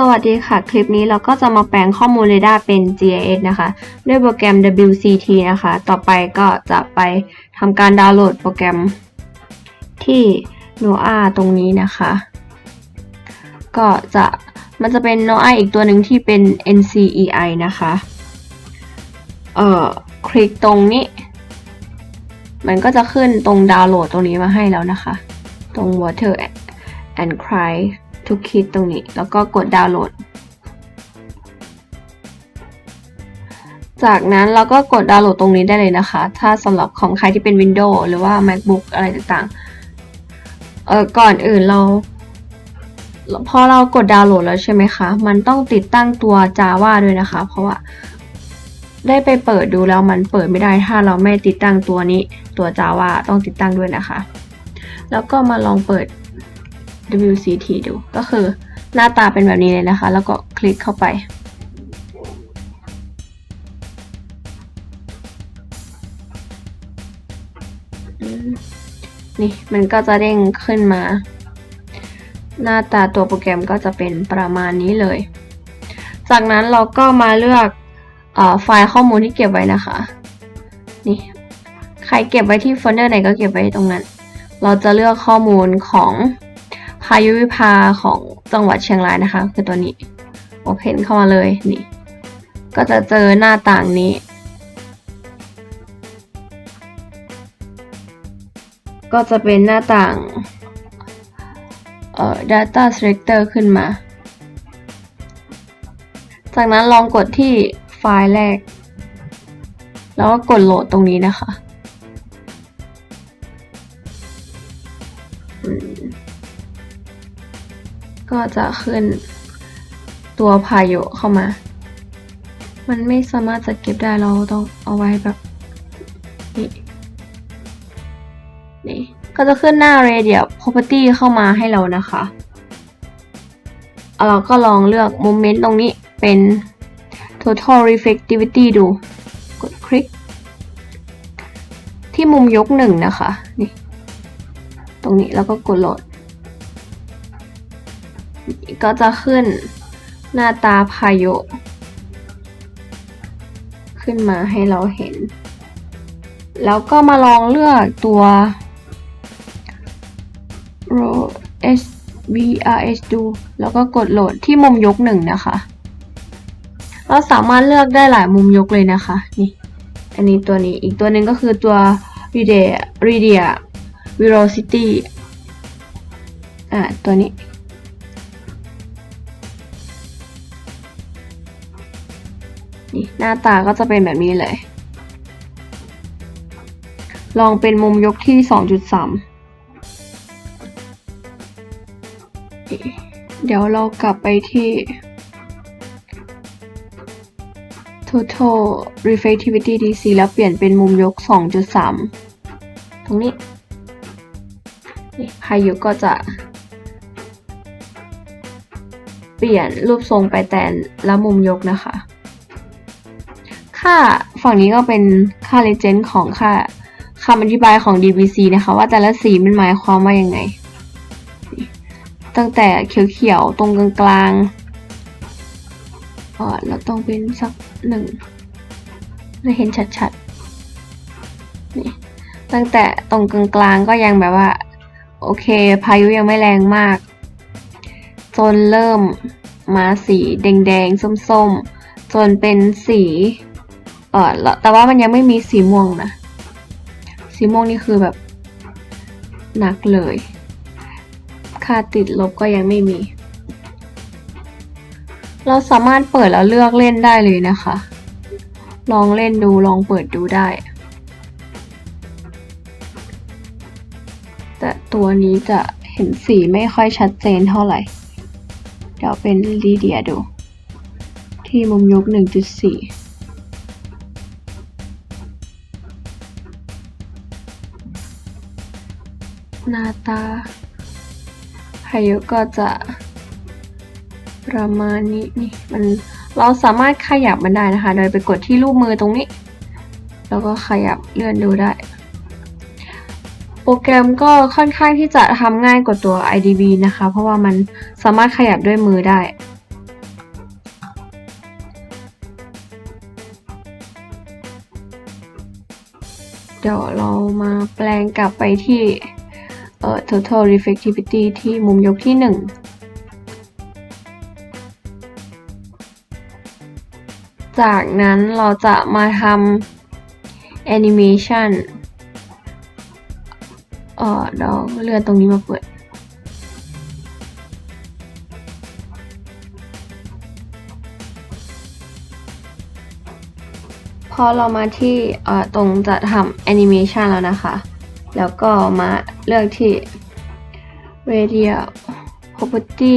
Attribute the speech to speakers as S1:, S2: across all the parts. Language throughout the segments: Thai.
S1: สวัสดีค่ะ คลิปนี้เราก็จะมาแปลงข้อมูลเรดาร์เป็น GIS นะคะ ด้วยโปรแกรม WCT นะคะ ต่อไปก็จะไปทำการดาวน์โหลดโปรแกรมที่ NOAA ตรงนี้นะคะ ก็จะมันจะเป็น NOAA อีกตัวหนึ่งที่เป็น NCEI นะคะ เอ่อ คลิกตรงนี้ มันก็จะขึ้นตรงดาวน์โหลดตรงนี้มาให้แล้วนะคะ ตรง Water and Cry ทุกคลิกตรงนี้ แล้วก็กดดาวน์โหลด จากนั้นเราก็กดดาวน์โหลดตรงนี้ได้เลยนะคะ ถ้าสำหรับของใครที่เป็น Windows หรือว่า MacBook อะไรต่างๆ เออก่อนอื่นเราพอเรากดดาวน์โหลดแล้วใช่ไหมคะ มันต้องติดตั้งตัว Java ด้วยนะคะ เพราะว่าได้ไปเปิดดูแล้วมันเปิดไม่ได้ถ้าเราไม่ติดตั้งตัวนี้ตัว Java ต้องติดตั้งด้วยนะคะ แล้วก็มาลองเปิด WCT ดู ก็คือหน้าตาเป็นแบบนี้เลยนะคะ แล้วก็คลิกเข้าไป นี่มันก็จะเด้งขึ้นมา หน้าตาตัวโปรแกรมก็จะเป็นประมาณนี้เลย จากนั้นเราก็มาเลือกอไฟล์ข้อมูลที่เก็บไว้นะคะ นี่ใครเก็บไว้ที่โฟลเดอร์ไหนก็เก็บไว้ตรงนั้น เราจะเลือกข้อมูลของ พายุวิภาของจังหวัดเชียงรายนะคะ คือตัวนี้ Open เข้ามาเลยนี่ ก็จะเจอหน้าต่างนี้ ก็จะเป็นหน้าต่างเอ่อ data selector ขึ้นมา จากนั้นลองกดที่ไฟล์แรก แล้วก็กดโหลดตรงนี้นะคะ ก็จะขึ้นตัวพายุเข้ามา มันไม่สามารถจะเก็บได้เราต้องเอาไว้แบบนี้นี่ก็จะขึ้นหน้า radial property เข้ามาให้เรานะคะเราก็ลองเลือก moment ตรงนี้เป็น total reflectivity ดู กดคลิก ที่มุมยกหนึ่งนะคะ นี่ ตรงนี้แล้วก็กดโหลด ก็จะขึ้นหน้าตาพายุขึ้นมาให้เราเห็น แล้วก็มาลองเลือกตัว S V R S ดู แล้วก็กดโหลดที่มุมยกหนึ่งนะคะ เราสามารถเลือกได้หลายมุมยกเลยนะคะ นี่ อันนี้ตัวนี้ อีกตัวหนึ่งก็คือตัว Redia Redia Velocity อ่าตัวนี้ หน้าตาก็จะเป็นแบบนี้เลย ลองเป็นมุมยกที่ 2.3 เดี๋ยวเรากลับไปที่ total reflectivity DC แล้วเปลี่ยนเป็นมุมยก 2.3 ตรงนี้นี่พายุก็จะ เปลี่ยนรูปทรงไปแต่ละมุมยกนะคะ ค่าฝั่งนี้ก็เป็นค่า legend ของค่าคำอธิบายของ DBC นะคะ ว่าแต่ละสีมันหมายความว่ายังไง ตั้งแต่เขียวๆ ตรงกลางๆอ่อเราต้องเป็นสักหนึ่งให้เห็นชัดๆนี่ตั้งแต่ตรงกลางๆก็ยังแบบว่า โอเค พายุยังไม่แรงมาก จนเริ่มมาสีแดงๆ ส้มๆ จนเป็นสี ออแต่ว่ามันยังไม่มีสีม่วงนะ สีม่วงนี่คือแบบหนักเลย ค่าติดลบก็ยังไม่มี เราสามารถเปิดแล้วเลือกเล่นได้เลยนะคะ ลองเล่นดูลองเปิดดูได้ แต่ตัวนี้จะเห็นสีไม่ค่อยชัดเจนเท่าไหร่ เดี๋ยวเป็นลีเดียดู ที่มุมยก 1.4 หน้าตาพายุก็จะ ประมาณนี้นี่มันเราสามารถขยับมันได้นะคะ โดยไปกดที่รูปมือตรงนี้ แล้วก็ขยับเลื่อนดูได้ โปรแกรมก็ค่อนข้างที่จะทำง่ายกว่าตัว IDB นะคะ เพราะว่ามันสามารถขยับด้วยมือได้เดี๋ยวเรามาแปลงกลับไปที่ อ่อ total reflectivity ที่มุมยกที่หนึ่งจากนั้นเราจะมาทำ animation เอ่อเดี๋ยวเลื่อนตรงนี้มาเปิดพอเรามาที่เอ่อตรงจะทำแอนิเมชันแล้วนะคะ แล้วก็มาเลือกที่ Radial Property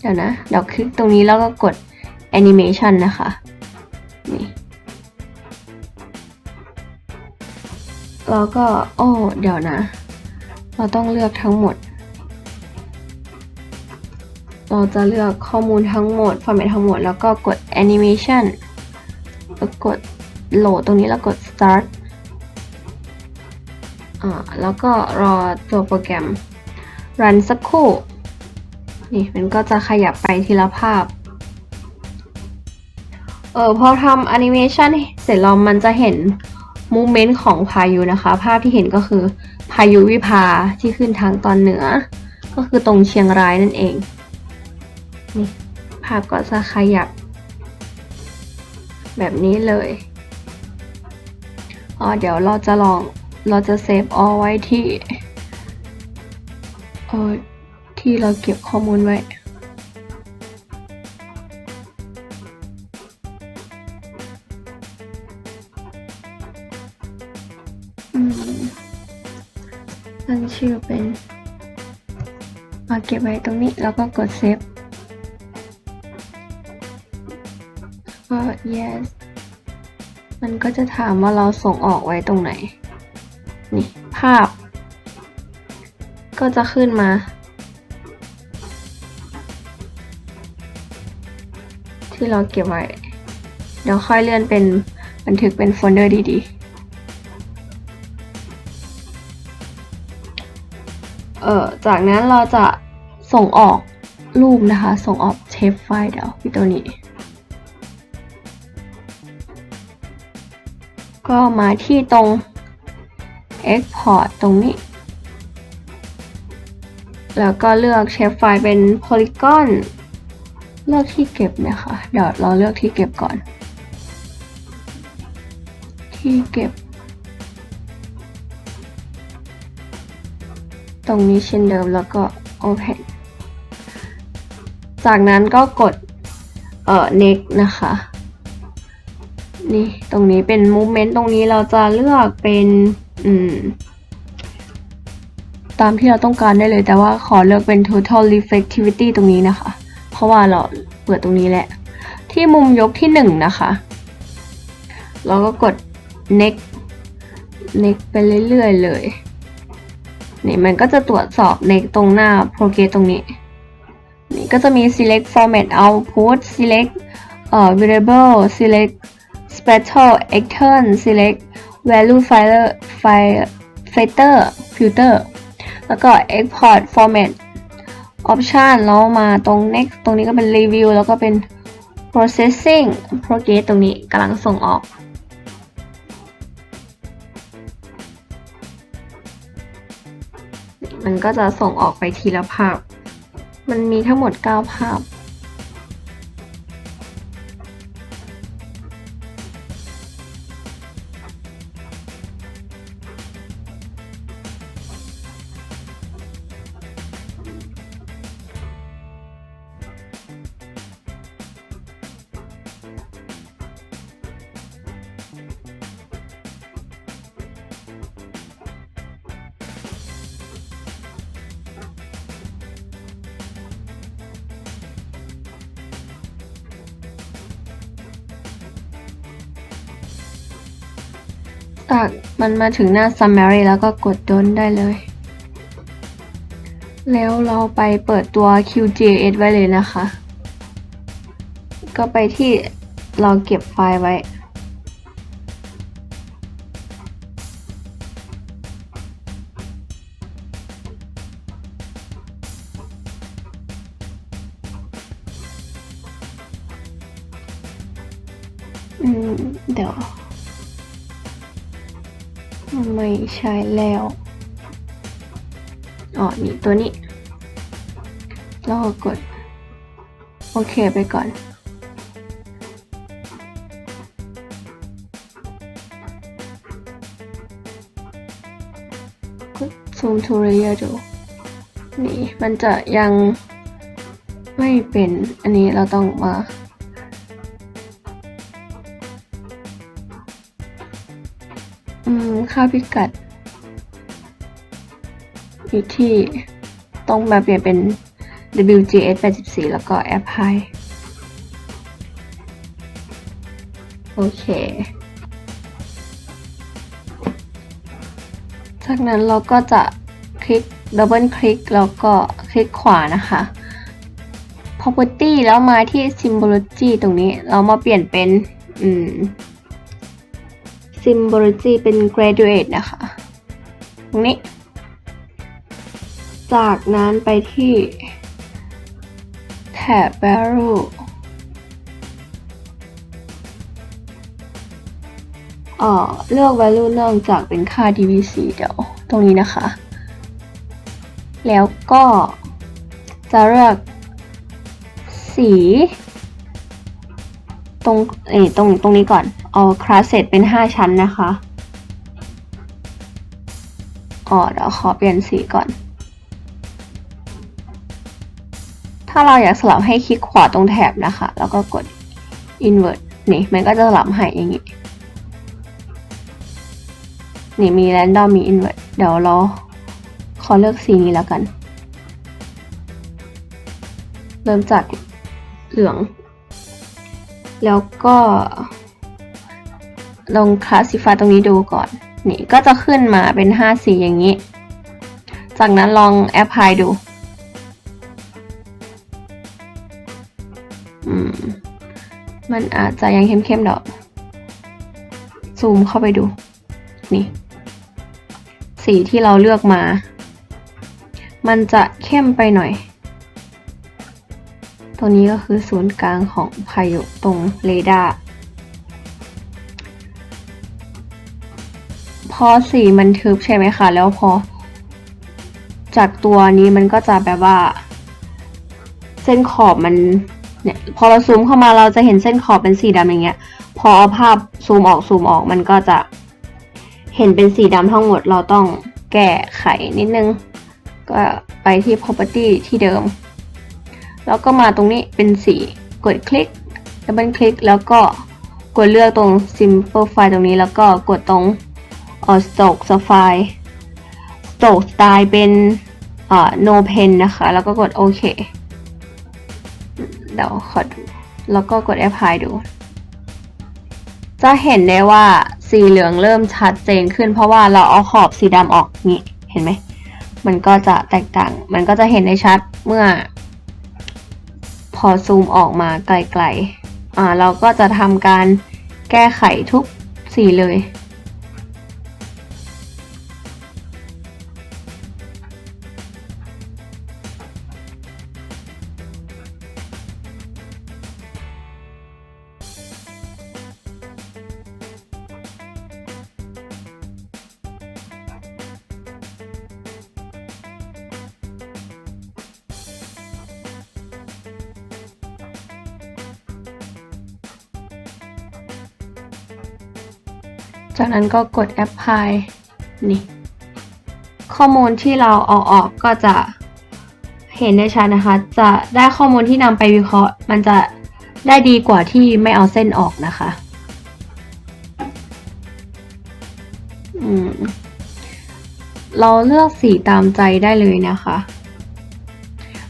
S1: เดี๋ยวนะเดี๋ยวคลิกตรงนี้แล้วก็กด Animation นะคะ นี่ แล้วก็ โอ้ เดี๋ยวนะ เราต้องเลือกทั้งหมด เราจะเลือกข้อมูลทั้งหมด format ทั้งหมด แล้วก็กด Animation แล้วกดโหลดตรงนี้แล้วกด start อ่าแล้วก็รอตัวโปรแกรม run สักครู่ นี่มันก็จะขยับไปทีละภาพ เออพอทำแอนิเมชันเสร็จแล้วมันจะเห็นมูเมนต์ของพายุนะคะ ภาพที่เห็นก็คือพายุวิภาที่ขึ้นทางตอนเหนือ ก็คือตรงเชียงรายนั่นเอง นี่ภาพก็จะขยับ แบบนี้เลย อ๋อเดี๋ยวเราจะลอง เราจะเซฟเอาไว้ที่เออที่เราเก็บข้อมูลไว้มตั้งชื่อเป็นเอาเก็บไว้ตรงนี้แล้วก็กดเซฟก็ yes มันก็จะถามว่าเราส่งออกไว้ตรงไหนาพ ก็จะขึ้นมา ที่เราเก็บไว้ เดี๋ยวค่อยเลื่อนเป็นบันทึกเป็นโฟลเดอร์ดีๆ เออจากนั้นเราจะส่งออกรูปนะคะ ส่งออกเชฟไฟล์เดี๋ยวที่ตัวนี้ ก็มาที่ตรง Export ตรงนี้ แล้วก็เลือกเชฟไฟล์เป็น Polygon เลือกที่เก็บนี่ยค่ะเดี๋ยวเราเลือกที่เก็บก่อน ที่เก็บ ตรงนี้เช่นเดิมแล้วก็ Open จากนั้นก็กดเอ่อ next นะคะ นี่ ตรงนี้เป็น movement ตรงนี้เราจะเลือกเป็น อืม ตามที่เราต้องการได้เลย แต่ว่าขอเลือกเป็น total reflectivity ตรงนี้นะคะ เพราะว่าเราเปิดตรงนี้แหละ ที่มุมยกที่หนึ่งนะคะเราก็กด next next ไปเรื่อยๆเลยนี่มันก็จะตรวจสอบในตรงหน้า progress ตรงนี้ นี่ก็จะมี select format output select เอ่อ variable select spectral action select value filer file filter filter แล้วก็ export format option แล้วมาตรง next ตรงนี้ก็เป็น review แล้วก็เป็น processing progress ตรงนี้กำลังส่งออกมันก็จะส่งออกไปทีละภาพ มันมีทั้งหมด 9 ภาพ จากมันมาถึงหน้า summary แล้วก็กดดนได้เลย แล้วเราไปเปิดตัว QGIS ไว้เลยนะคะ ก็ไปที่เราเก็บไฟล์ไว้ ไม่ใช่แล้วอ๋อนี่ตัวนี้แล้วก็กด โอเคไปก่อนกด zoom to layer ดู นี่มันจะยังไม่เป็นอันนี้เราต้องมา อืม ค่าพิกัด อยู่ที่ต้องมาเปลี่ยนเป็น WGS 84 แล้วก็ Apply โอเค จากนั้นเราก็จะคลิกดับเบิลคลิกแล้วก็คลิกขวานะคะ property แล้วมาที่ symbology ตรงนี้ เรามาเปลี่ยนเป็น อืม symbology เป็น graduate นะคะ ตรงนี้ จากนั้นไปที่แถบ value เอ่อเลือก value เนื่องจากเป็นค่า DVC เดี๋ยวตรงนี้นะคะ แล้วก็จะเลือกสี ตรงเอ้ตรงตรงนี้ก่อน เอาคลาสเซตเป็น 5 ชั้นนะคะอ๋อเดี๋ยวขอเปลี่ยนสีก่อน ถ้าเราอยากสลับให้คลิกขวาตรงแถบนะคะ แล้วก็กด invert นี่ มันก็จะสลับให้อย่างนี้ นี่มี random มี invert เดี๋ยวเราขอเลือกสีนี้แล้วกัน เริ่มจากเหลือง แล้วก็ลองคลาสสิฟายตรงนี้ดูก่อน นี่ก็จะขึ้นมาเป็น 5 สีอย่างนี้ จากนั้นลองแอปพลายดูมมันอาจจะยังเข้มๆดอก ซูมเข้าไปดู นี่ สีที่เราเลือกมา มันจะเข้มไปหน่อย ตัวนี้ก็คือศูนย์กลางของพายุตรงเรดาร์พอสีมันทึบใช่ไหมคะ แล้วพอ จากตัวนี้มันก็จะแบบว่า เส้นขอบมันเนี่ยพอเราซูมเข้ามาเราจะเห็นเส้นขอบเป็นสีดำอย่างเงี้ย พอเอาภาพซูมออกซูมออกมันก็จะเห็นเป็นสีดำทั้งหมดเราต้องแก้ไขนิดนึง ก็ไปที่ property ที่เดิม แล้วก็มาตรงนี้เป็นสีกดคลิกดับเบิลคลิกแล้วก็กดเลือกตรง simplify ตรงนี้แล้วก็กดตรงเอ่อ stroke style stroke style เป็นเอ่อ no pen นะคะ แล้วก็กดโอเคเดี๋ยวขอดูแล้วก็กด apply ดู จะเห็นได้ว่าสีเหลืองเริ่มชัดเจนขึ้น เพราะว่าเราเอาขอบสีดำออกนี่เห็นไหม มันก็จะแตกต่าง มันก็จะเห็นได้ชัดเมื่อ อซูมออกมาไกลๆ อ่า เราก็จะทำการแก้ไขทุกสีเลย จากนั้นก็กด apply นี่ ข้อมูลที่เราเอาออกก็จะเห็นได้ชัดนะคะ จะได้ข้อมูลที่นำไปวิเคราะห์ มันจะได้ดีกว่าที่ไม่เอาเส้นออกนะคะอืมเราเลือกสีตามใจได้เลยนะคะ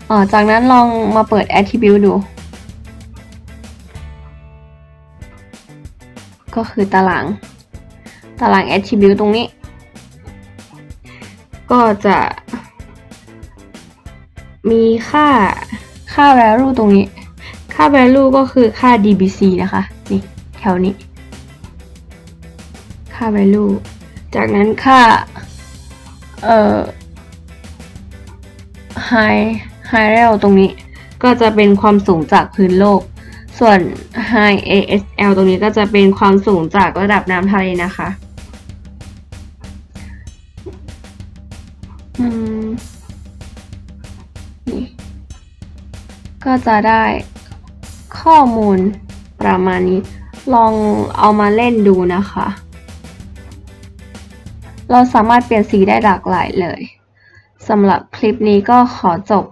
S1: อ่าจากนั้นลองมาเปิด attribute ดู ก็คือตาราง ตาราง attribute ตรงนี้ ก็จะมีค่าค่า value ตรงนี้ ค่า value ก็คือค่า dbc นะคะ นี่แถวนี้ ค่า value จากนั้นค่า เอ่อ high high level ตรงนี้ ก็จะเป็นความสูงจากพื้นโลก ส่วน high ASL ตรงนี้ก็จะเป็นความสูงจากระดับน้ำทะเลนะคะ ก็จะได้ข้อมูลประมาณนี้ ลองเอามาเล่นดูนะคะ เราสามารถเปลี่ยนสีได้หลากหลายเลยสำหรับคลิปนี้ก็ขอจบ